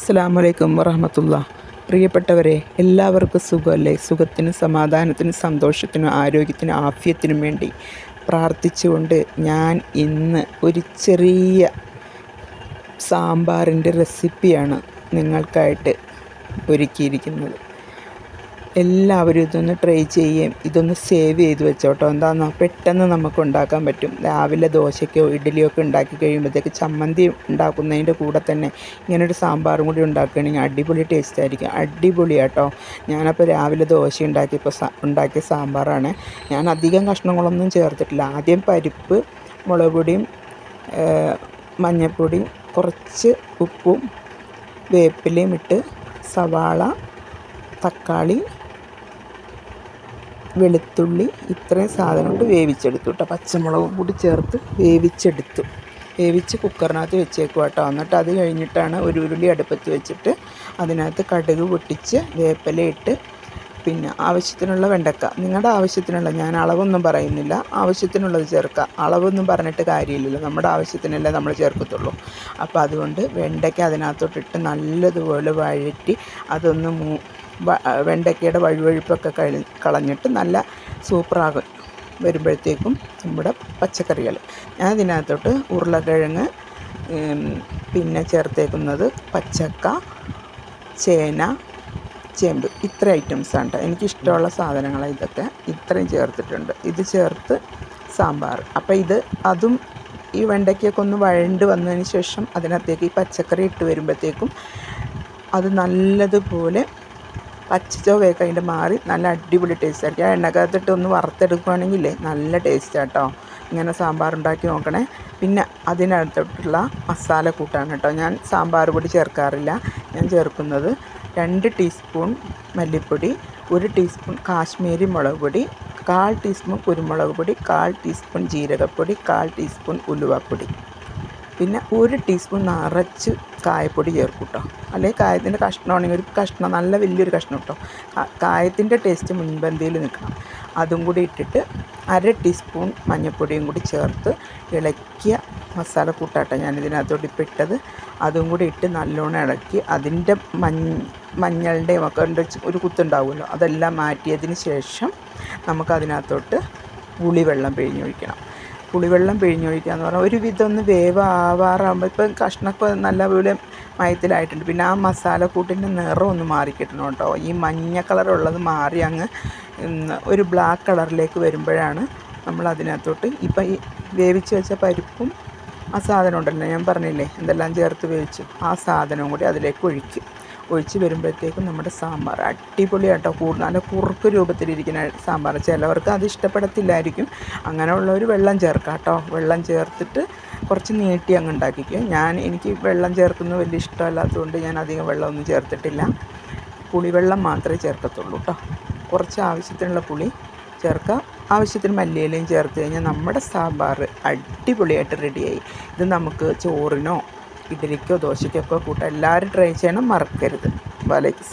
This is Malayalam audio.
അസ്സാം വലൈക്കും വറഹമത്തുള്ള. പ്രിയപ്പെട്ടവരെ എല്ലാവർക്കും സുഖമല്ലേ? സുഖത്തിനും സമാധാനത്തിനും സന്തോഷത്തിനും ആരോഗ്യത്തിനും ആഫ്യത്തിനും വേണ്ടി പ്രാർത്ഥിച്ചുകൊണ്ട് ഞാൻ ഇന്ന് ഒരു ചെറിയ സാമ്പാറിന്റെ റെസിപ്പിയാണ് നിങ്ങൾക്കായിട്ട് ഒരുക്കിയിരിക്കുന്നത്. എല്ലാവരും ഇതൊന്ന് ട്രൈ ചെയ്യുകയും ഇതൊന്ന് സേവ് ചെയ്ത് വെച്ചോട്ടോ. എന്താണെന്നോ പെട്ടെന്ന് നമുക്ക് ഉണ്ടാക്കാൻ പറ്റും. രാവിലെ ദോശയ്ക്കോ ഇഡ്ഡലിയോ ഒക്കെ ഉണ്ടാക്കി കഴിയുമ്പോഴത്തേക്ക് ചമ്മന്തി ഉണ്ടാക്കുന്നതിന്റെ കൂടെ തന്നെ ഇങ്ങനൊരു സാമ്പാറും കൂടി ഉണ്ടാക്കുകയാണെങ്കിൽ അടിപൊളി ടേസ്റ്റ് ആയിരിക്കും. അടിപൊളി കേട്ടോ ഞാനപ്പോൾ രാവിലെ ദോശ ഉണ്ടാക്കിയപ്പോൾ ഉണ്ടാക്കിയ സാമ്പാറാണ്. ഞാൻ അധികം കഷ്ണങ്ങളൊന്നും ചേർത്തിട്ടില്ല. ആദ്യം പരിപ്പ് മുളക് പൊടിയും മഞ്ഞൾപ്പൊടിയും കുറച്ച് ഉപ്പും വേപ്പിലയും ഇട്ട് സവാള തക്കാളി വെളുത്തുള്ളി ഇത്രയും സാധനം കൊണ്ട് വേവിച്ചെടുത്തു കേട്ടോ. പച്ചമുളകും കൂടി ചേർത്ത് വേവിച്ചെടുത്തു. വേവിച്ച് കുക്കറിനകത്ത് വെച്ചേക്കുക കേട്ടോ. എന്നിട്ട് അത് കഴിഞ്ഞിട്ടാണ് ഒരു ഉരുളി അടുപ്പത്ത് വെച്ചിട്ട് അതിനകത്ത് കടുക് പൊട്ടിച്ച് വേപ്പലയിട്ട് പിന്നെ ആവശ്യത്തിനുള്ള വെണ്ടക്ക. നിങ്ങളുടെ ആവശ്യത്തിനുള്ള ഞാൻ അളവൊന്നും പറയുന്നില്ല. ആവശ്യത്തിനുള്ളത് ചേർക്കുക. അളവൊന്നും പറഞ്ഞിട്ട് കാര്യമില്ലല്ലോ. നമ്മുടെ ആവശ്യത്തിനല്ലേ നമ്മൾ ചേർക്കത്തുള്ളൂ. അപ്പോൾ അതുകൊണ്ട് വെണ്ടയ്ക്ക അതിനകത്തോട്ടിട്ട് നല്ലതുപോലെ വഴറ്റി അതൊന്ന് മൂ വെണ്ടയ്ക്കയുടെ വഴുവഴുപ്പൊക്കെ കഴി കളഞ്ഞിട്ട് നല്ല സൂപ്പറാകും വരുമ്പോഴത്തേക്കും നമ്മുടെ പച്ചക്കറികൾ. ഞാൻ ഇതിനകത്തോട്ട് ഉരുളക്കിഴങ്ങ് പിന്നെ ചേർത്തേക്കുന്നത് പച്ചക്ക ചേന ചേമ്പ്. ഇത്ര ഐറ്റംസാണ് എനിക്കിഷ്ടമുള്ള സാധനങ്ങളാണ് ഇതൊക്കെ. ഇത്രയും ചേർത്തിട്ടുണ്ട്. ഇത് ചേർത്ത് സാമ്പാർ. അപ്പോൾ ഇത് അതും ഈ വെണ്ടയ്ക്കൊക്കെ ഒന്ന് വഴണ്ട് വന്നതിന് ശേഷം അതിനകത്തേക്ക് ഈ പച്ചക്കറി ഇട്ട് വരുമ്പോഴത്തേക്കും അത് നല്ലതുപോലെ പച്ച ചൊവ്വയൊക്കെ അതിന്റെ മാറി നല്ല അടിപൊളി ടേസ്റ്റ് ആയിരിക്കും. ആ എണ്ണക്കകത്തിട്ട് ഒന്ന് വറുത്തെടുക്കുകയാണെങ്കിൽ നല്ല ടേസ്റ്റ് കേട്ടോ ഇങ്ങനെ സാമ്പാർ ഉണ്ടാക്കി നോക്കണേ. പിന്നെ അതിനടുത്തിട്ടുള്ള മസാല കൂട്ടാണ് കേട്ടോ ഞാൻ സാമ്പാർ പൊടി ചേർക്കാറില്ല. ഞാൻ ചേർക്കുന്നത് രണ്ട് ടീസ്പൂൺ മല്ലിപ്പൊടി ഒരു ടീസ്പൂൺ കാശ്മീരി മുളക് പൊടി കാൽ ടീസ്പൂൺ കുരുമുളക് പൊടി കാൽ ടീസ്പൂൺ ജീരകപ്പൊടി കാൽ ടീസ്പൂൺ ഉലുവപ്പൊടി. പിന്നെ ഒരു ടീസ്പൂൺ നിറച്ച് കായപ്പൊടി ചേർക്കും കേട്ടോ അല്ലെങ്കിൽ കായത്തിന്റെ കഷ്ണമാണെങ്കിൽ ഒരു കഷ്ണം നല്ല വലിയൊരു കഷ്ണം കേട്ടോ കായത്തിന്റെ ടേസ്റ്റ് മുൻപന്തിയിൽ നിൽക്കണം. അതും കൂടി ഇട്ടിട്ട് അര ടീസ്പൂൺ മഞ്ഞൾപ്പൊടിയും കൂടി ചേർത്ത് ഇളക്കിയ മസാല കൂട്ടാട്ടോ ഞാൻ ഇപ്പോൾ ഇട്ടത്. അതും കൂടി ഇട്ട് നല്ലോണം ഇളക്കി അതിന്റെ മഞ്ഞ മഞ്ഞളുടെയും ഒക്കെ ഒരു കുത്തുണ്ടാവുമല്ലോ. അതെല്ലാം മാറ്റിയതിന് ശേഷം നമുക്കതിനകത്തോട്ട് പുളിവെള്ളം പിഴിഞ്ഞൊഴിക്കണം. പുളിവെള്ളം പിഴിഞ്ഞൊഴിക്കുക എന്ന് പറഞ്ഞാൽ ഒരുവിധം ഒന്ന് വേവ് ആവാറാകുമ്പോൾ ഇപ്പം കഷ്ണമൊക്കെ നല്ലപോലെ മയത്തിലായിട്ടുണ്ട്. പിന്നെ ആ മസാലക്കൂട്ടിന്റെ നിറം ഒന്ന് മാറി കിട്ടണം കേട്ടോ. ഈ മഞ്ഞ കളറുള്ളത് മാറി അങ്ങ് ഒരു ബ്ലാക്ക് കളറിലേക്ക് വരുമ്പോഴാണ് നമ്മൾ അതിനകത്തോട്ട് ഇപ്പം ഈ വേവിച്ച് വെച്ച പരിപ്പും ആ സാധനം ഉണ്ടല്ലോ ഞാൻ പറഞ്ഞില്ലേ? എന്തെല്ലാം ചേർത്ത് വേവിച്ചു ആ സാധനവും കൂടി അതിലേക്ക് ഒഴിക്കും. ഒഴിച്ച് വരുമ്പോഴത്തേക്കും നമ്മുടെ സാമ്പാർ. അടിപൊളിയാട്ടോ കൂടുതൽ നല്ല കുറുക്ക് രൂപത്തിലിരിക്കുന്ന സാമ്പാർ. ചിലവർക്ക് അത് ഇഷ്ടപ്പെടത്തില്ലായിരിക്കും. അങ്ങനെയുള്ള ഒരു വെള്ളം ചേർക്കാം കേട്ടോ. വെള്ളം ചേർത്തിട്ട് കുറച്ച് നീട്ടി അങ്ങ് ഉണ്ടാക്കിക്കുക ഞാൻ എനിക്ക് വെള്ളം ചേർക്കുന്നത് വലിയ ഇഷ്ടമല്ലാത്തതുകൊണ്ട് ഞാൻ അധികം വെള്ളമൊന്നും ചേർത്തിട്ടില്ല. പുളിവെള്ളം മാത്രമേ ചേർക്കത്തുള്ളൂ കേട്ടോ. കുറച്ച് ആവശ്യത്തിനുള്ള പുളി ചേർക്കുക. ആവശ്യത്തിന് മല്ലിയിലയും ചേർത്ത് കഴിഞ്ഞാൽ നമ്മുടെ സാമ്പാർ അടിപൊളിയായിട്ട് റെഡിയായി ഇത് നമുക്ക് ചോറിനോ ഇഡ്ഡലിക്കോ ദോശയ്ക്കൊക്കെ കൂട്ടാം എല്ലാവരും ട്രൈ ചെയ്യണം മറക്കരുത്. വലൈക്കും